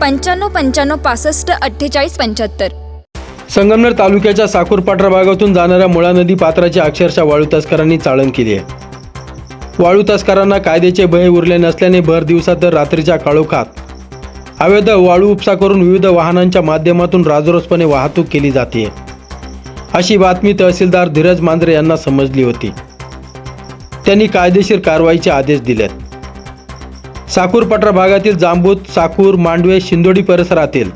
पंच्याण्णव पंच्याण्णव पासष्ट अठ्ठेचाळीस पंच्याहत्तर. संगमनेर तालुक्याच्या साखूरपाठरा भागातून जाणाऱ्या मुळा नदी पात्राची अक्षरशः वाळू तस्करांनी चाळण केली आहे. वाळू तस्करांना कायद्याचे भय उरले नसल्याने भर दिवसात तर रात्रीच्या काळोखात अवैध वाळू उपसा करून विविध वाहनांच्या माध्यमातून राजरोसपणे वाहतूक केली जाते. अशी बातमी तहसीलदार धीरज मांजरे यांना समजली होती. त्यांनी कायदेशीर कारवाईचे आदेश दिलेत. साकूरपठरा भागातील जांबूत साखूर मांडवे शिंदोडी परिसरातील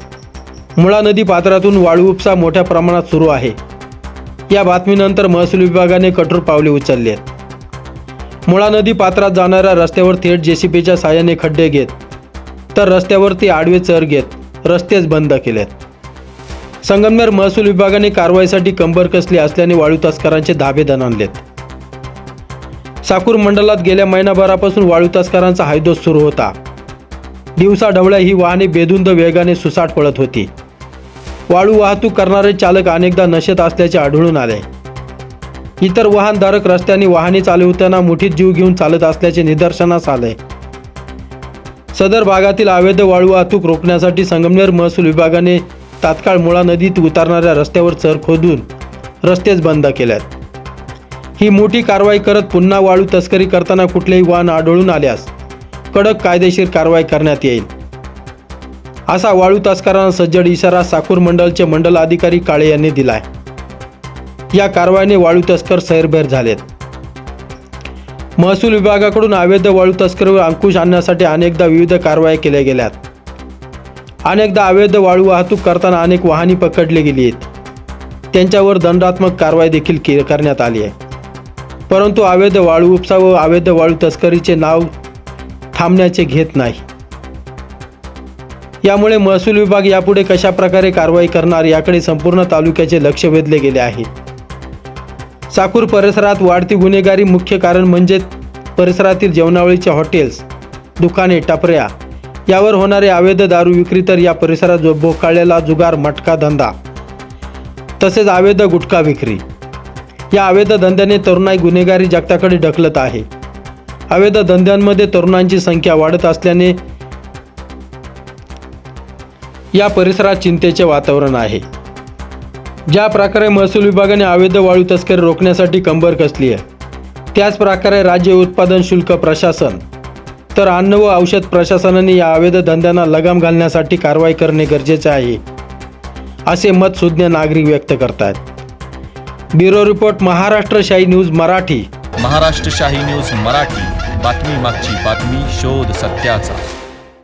मुळा नदी पात्रातून वाळू उपसा मोठ्या प्रमाणात सुरू आहे. या बातमीनंतर महसूल विभागाने कठोर पावले उचलली आहेत मुळा नदी पात्रात जाणाऱ्या रस्त्यावर थेट जेसीबीच्या साहाय्याने खड्डे घेत तर रस्त्यावरती आडवे चर घेत रस्तेच बंद केलेत. संगमनेर महसूल विभागाने कारवाईसाठी कंबर कसली असल्याने वाळू तस्करांचे धाबे दणानलेत साकूर मंडळात गेल्या महिनाभरापासून वाळू तस्करांचा हायदोस सुरू होता. दिवसा ढवळ्या ही वाहने बेधुंद वेगाने सुसाट पळत होती. वाळू वाहतूक करणारे चालक अनेकदा नशेत असल्याचे आढळून आले. इतर वाहनधारक रस्त्याने वाहने चालवताना मुठीत जीव घेऊन चालत असल्याचे निदर्शनास आले. सदर भागातील अवैध वाळू वाहतूक रोखण्यासाठी संगमनेर महसूल विभागाने तात्काळ मुळा नदीत उतरणाऱ्या रस्त्यावर चर खोदून रस्तेच बंद केल्यात. ही मोठी कारवाई करत पुन्हा वाळू तस्करी करताना कुठलेही वाहन आढळून आल्यास कडक कायदेशीर कारवाई करण्यात येईल. असा वाळू तस्करांना सज्जड इशारा साकूर मंडलचे मंडल अधिकारी काळे यांनी दिलाय. या कारवाईने वाळू तस्कर सैरभैर झालेत. महसूल विभागाकडून अवैध वाळू तस्करीवर अंकुश आणण्यासाठी अनेकदा विविध कारवाया केल्या गेल्यात. अनेकदा अवैध वाळू वाहतूक करताना अनेक वाहने पकडली गेली आहेत. त्यांच्यावर दंडात्मक कारवाई देखील के करण्यात आली आहे. परंतु अवैध वाळू उपसा व अवैध वाळू तस्करीचे नाव थांबण्याचे घेत नाही. यामुळे महसूल विभाग यापुढे कशा प्रकारे कारवाई करणार याकडे संपूर्ण तालुक्याचे लक्ष वेधले गेले आहे. साकूर परिसरात वाढती गुन्हेगारी मुख्य कारण म्हणजे परिसरातील जेवणावळीचे हॉटेल्स दुकाने टपऱ्या यावर होणारे अवैध दारू विक्री तर या परिसरात जो बोकाळलेला जुगार मटका धंदा तसेच अवैध गुटखा विक्री. या अवैध धंद्याने तरुणाई गुन्हेगारी जगताकडे ढकलत आहे. अवैध धंद्यांमध्ये तरुणांची संख्या वाढत असल्याने या परिसरात चिंतेचे वातावरण आहे. ज्या प्रकारे महसूल विभागाने अवैध वाळू तस्करी रोखण्यासाठी कंबर कसली आहे त्याच प्रकारे राज्य उत्पादन शुल्क प्रशासन तर अन्न व औषध प्रशासनाने या अवैध धंद्यांना लगाम घालण्यासाठी कारवाई करणे गरजेचे आहे असे मत सुज्ञ नागरिक व्यक्त करतात ब्युरो रिपोर्ट महाराष्ट्र शाही न्यूज मराठी. महाराष्ट्र शाही न्यूज मराठी. बातमी मागची बातमी शोध सत्याचा.